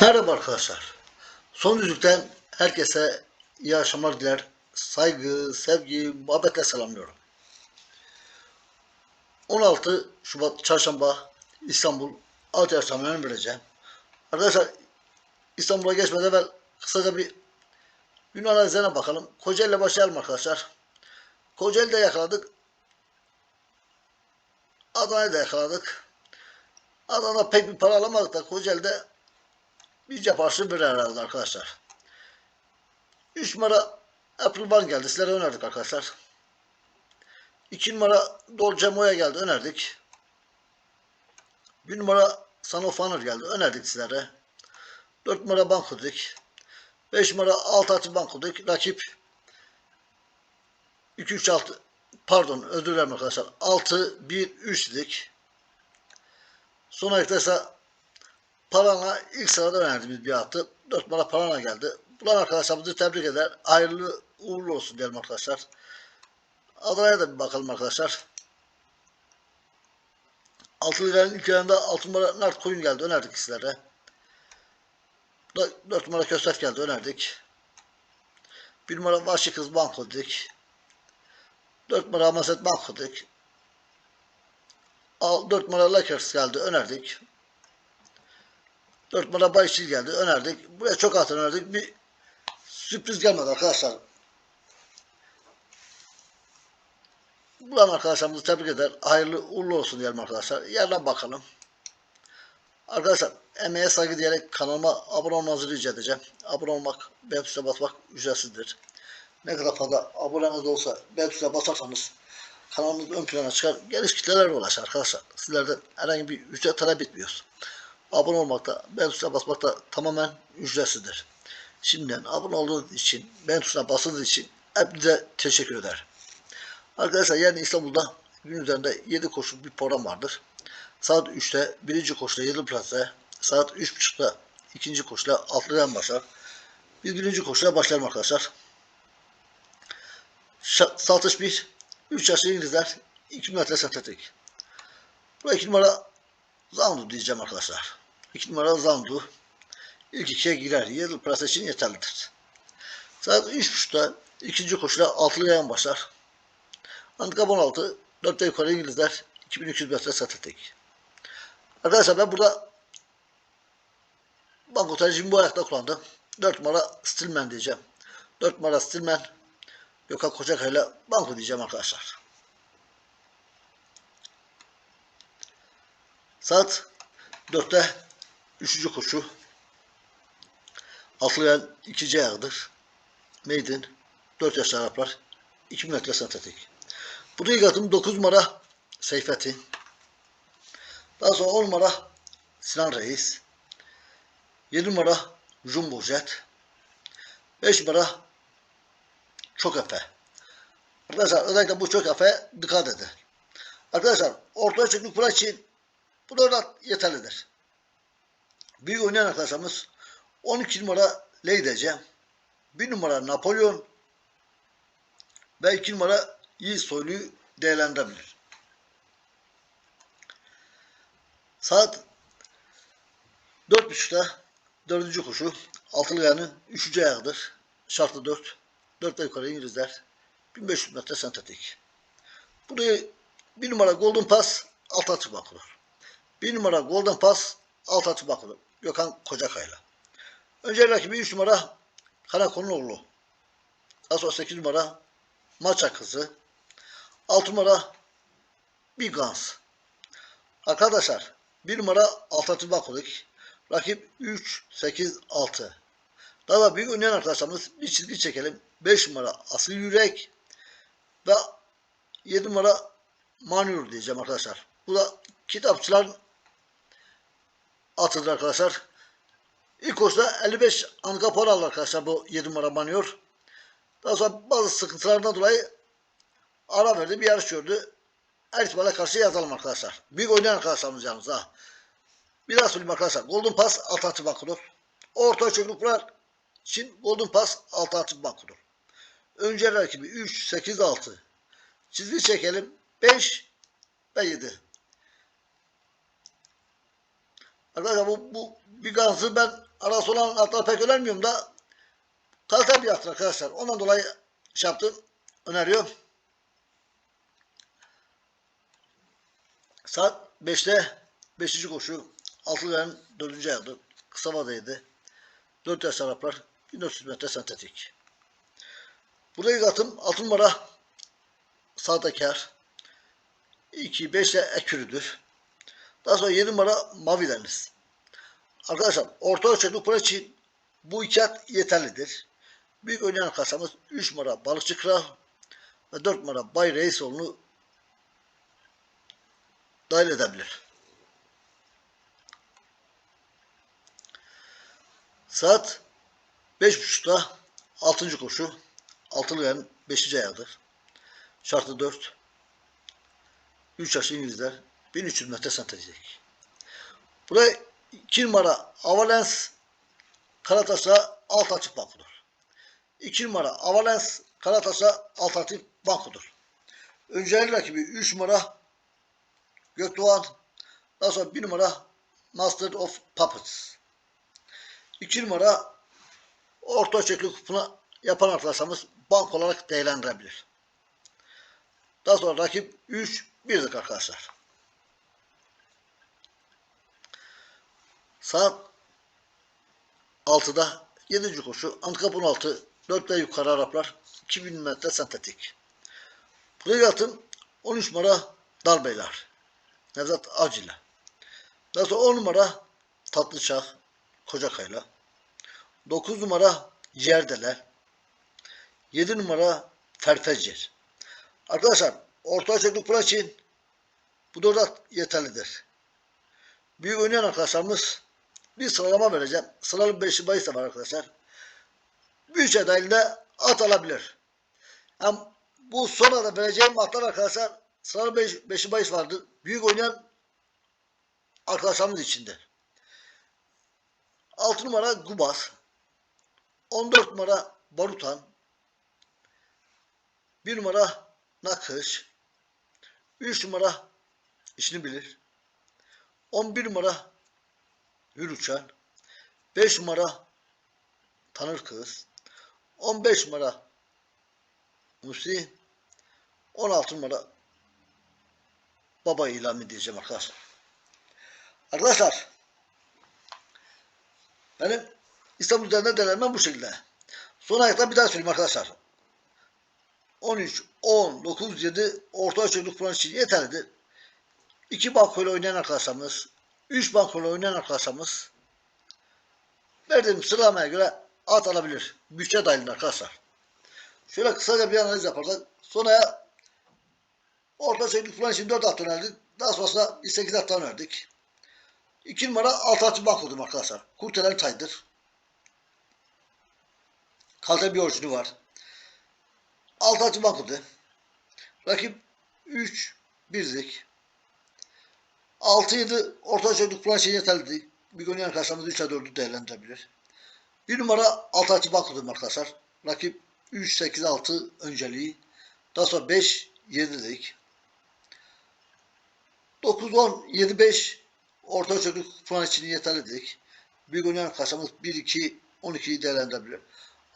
Merhaba arkadaşlar. Son düzlükten herkese iyi akşamlar diler. Saygı, sevgi, muhabbetle selamlıyorum. 16 Şubat Çarşamba İstanbul Altı Yaşamlarını vereceğim. Arkadaşlar İstanbul'a geçmeden evvel kısaca bir gün analizlerine bakalım. Kocaeli'yle başlayalım arkadaşlar. Kocaeli'de yakaladık. Adana'yı da yakaladık. Adana'da pek bir para alamadık da Kocaeli'de bir cephası bir herhalde arkadaşlar. 3 numara Apple One geldi. Sizlere önerdik arkadaşlar. 2 numara Dolce Moya geldi. Önerdik. 1 numara Sanofanır geldi. Önerdik sizlere. 4 numara Bankodik. 5 numara Altatı Bankodik. Rakip 2 3 6 pardon özür dilerim arkadaşlar. 6 1 3 dedik. Son ayakta ise Parana ilk sırada önerdiğimiz bir attı. 4 numara Parana geldi. Bulan arkadaşlarımızı tebrik eder. Hayırlı uğurlu olsun diyelim arkadaşlar. Adana'ya da bir bakalım arkadaşlar. 6 liranın ilk ayında 6 numara Nart Koyun geldi. Önerdik sizlere. 4 numara Kösef geldi. Önerdik. 1 numara Vahşi Kız Banko dedik. 4 numara Amaset Banko dedik. 4 numara Lakers geldi. Önerdik. 4 numara Bayşil geldi. Önerdik. Buraya çok at önerdik. Bir sürpriz gelmedi arkadaşlar. Bulan arkadaşlarımızı tebrik eder. Hayırlı uğurlu olsun diyelim arkadaşlar. Yerden bakalım. Arkadaşlar emeğe saygı diyerek kanalıma abone olmanızı rica edeceğim. Abone olmak, web sitesine basmak ücretsizdir. Ne kadar fazla aboneniz olsa web sitesine basarsanız kanalımız ön plana çıkar. Geniş kitlelere ulaşır arkadaşlar. Sizlerden herhangi bir ücret talep etmiyoruz. Abone olmak da beğen tuşuna basmak da tamamen ücretsizdir. Şimdiden abone olduğunuz için, beğen tuşuna basınız için hepinize teşekkür ederim. Arkadaşlar yarın İstanbul'da gün üzerinde 7 koşu bir program vardır. Saat 3'te birinci koşuda 7 plase, saat 3.30'da ikinci koşuda altlıdan başlar. Biz birinci koşuya başlayalım arkadaşlar. Satış 1, 3 yaşlı İngilizler, 2 metre sentetik. Bu 2 numara Zandu diyeceğim arkadaşlar. 2 numara Zandu. İlk ikiye girer. 7 plase için yeterlidir. Saat 3.30'da ikinci koşuda altılı yayan başlar. Handikap 16. 4'te yukarı İngilizler. 2200 metre sentetik. Arkadaşlar ben burada banko tercihimi bu ayakta kullandım. 4 numara Stillman diyeceğim. 4 numara Stillman. Gökhan Kocakay'la banko diyeceğim arkadaşlar. Saat 4'te 3. koşu. Atlayan 2. ayağıdır. Maiden 4 yaşlı Araplar 2 metre sentetik. Bu da ilk atım 9 numara Seyfettin. Daha sonra 10 numara Sinan Reis. 7 numara Jumbo Jet. 5 numara Çok Efe. Arkadaşlar özellikle bu Çok Efe dikkat edin. Arkadaşlar ortaya para için bu da yeterlidir. Büyük oynayan arkadaşlarımız 12 numara Leydece, 1 numara Napolyon ve 2 numara Yiğit Soylu'yu değerlendirebilir. Saat 4.30'da 4. koşu altılı yanın 3. ayağıdır. Şartlı 4. 4 yukarı İngilizler 1500 metre sentetik. Burayı 1 numara Golden Pass alt açık bakılır. Bir numara Golden Pass alt atı bakılır. Gökhan Kocakay'la. Önce rakibi 3 numara Karakonunoğlu. Daha sonra 8 numara Maça Kızı. 6 numara Big Guns. Arkadaşlar 1 numara alt atı bakılır. Rakip 3, 8, 6. Daha da büyük oynayan arkadaşlarımız bir çizgi çekelim. 5 numara Asıl Yürek ve 7 numara Manur diyeceğim arkadaşlar. Bu da kitapçıların atıdır arkadaşlar. İlk koşuda 55 anka para aldı arkadaşlar bu 7 numara banıyor. Daha sonra bazı sıkıntılarından dolayı ara verdi bir yarış gördü. Her ihtimale karşı yazalım arkadaşlar. Büyük oynayan arkadaşlarımız yalnız ha. Bir daha söyleyeyim arkadaşlar. Golden Pass alternatif bakılır. Orta çocuklar için Golden Pass alternatif bakılır. Önce rakibi 3, 8, 6. Çizgi çekelim. 5 ve 7. Arkadaşlar bu, bu bir gansı ben arası olan atlar pek önermiyorum da kalite bir atlar arkadaşlar. Ondan dolayı şey yaptım. Öneriyorum. Saat 5'te 5. koşu. Altıların 4. ayağıdı. Kısa vadeydi. 4 yaş Araplar. 1400 metre sentetik. Burayı katım 6 numara sahtekar. 2 5 de ekürüdür. Daha sonra 7 numara mavi deniz. Arkadaşlar orta ölçekli para için bu iki at yeterlidir. Büyük oynayan kasamız 3 numara balıkçı kral ve 4 numara Bay Reisoğlu'nu dahil edebilir. Saat 5.30'da 6. koşu. Altılı yan 5. ayağıdır. Şartı 4. 3 yaş İngilizler 1300 metre sentetik. Buraya 2 numara Avalens Karatasa alt açık bankodur. 2 numara Avalens Karatasa alt açık bankodur. Önceli rakibi 3 numara Gökdoğan. Daha sonra 1 numara Master of Puppets. 2 numara orta ölçekli kupuna yapan arkadaşlarımız bank olarak değerlendirebilir. Daha sonra rakip 3 1'dik arkadaşlar. Saat 6'da 7. koşu Antikap 16 4 ve yukarı Araplar 2000 metre sentetik. Buraya atın 13 numara Darbeyler. Nevzat Avcı'yla. Daha sonra 10 numara Tatlıçak Kocakay'la. 9 numara Yerdeler. 7 numara Ferfecer. Arkadaşlar orta ölçekli para için bu dört yeterlidir. Büyük oynayan arkadaşlarımız bir sıralama vereceğim. Sıralı 5'i bahis de var arkadaşlar. Büyükçe dahilinde at alabilir. Hem bu sonra da vereceğim atlar arkadaşlar sıralı 5 beş, 5'i bahis vardır. Büyük oynayan arkadaşlarımız içindir. 6 numara Gubas. 14 numara Barutan. 1 numara Nakış. 3 numara işini bilir. 11 numara Uçan. 5 numara Tanır Kız. 15 numara Musi. 16 numara Baba ilan edeceğim arkadaşlar. Arkadaşlar benim İstanbul üzerinde denemem bu şekilde. Son ayakta bir daha söyleyeyim arkadaşlar. 13, 10, 9, 7 orta ölçekli kuran için yeterlidir. 2 bankoyla oynayan arkadaşlarımız, 3 bankoyla oynayan arkadaşlarımız verdiğim sıralamaya göre at alabilir. Bütçe dahilinde arkadaşlar. Şöyle kısaca bir analiz yaparsak sonra orta ölçekli kuran için 4 at önerdik. Daha sonrasında bir 8 at önerdik. 2 numara alternatif bankodur arkadaşlar. Kurtelen taydır. Kalite bir orijini var. Alternatif bankodur. Rakip 3 birlik. 6-7 orta ölçekli kuran için yeterlidir. Bir oynayan arkadaşlarımız 3'e 4'ü değerlendirebilir. Bir numara alternatif bankodur arkadaşlar. Rakip 3-8-6 önceliği. Daha sonra 5 7'lik. 9-10 7-5 orta ölçekli puan için yeterli dedik. Büyük oynayan kasamız 1-2 12'yi değerlendirebilir.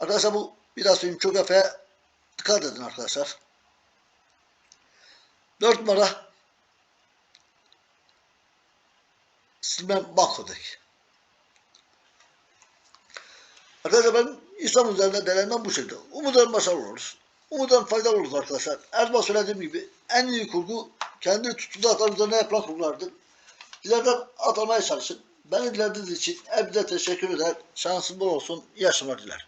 Arkadaşlar bu biraz söyleyeyim çok efeye dikkat edin arkadaşlar. 4 numara Silmen Banko'daki. Arkadaşlar ben İslam üzerinde denemem bu şekilde. Umudarım başarılı oluruz. Umudarım faydalı oluruz arkadaşlar. Her zaman söylediğim gibi en iyi kurgu kendi tuttuğu atar üzerine yapılan kurgulardır. Bizlerden at almaya çalışın. Beni dilediğiniz için hepinize teşekkür eder. Şansın bol olsun. İyi akşamlar dilerim.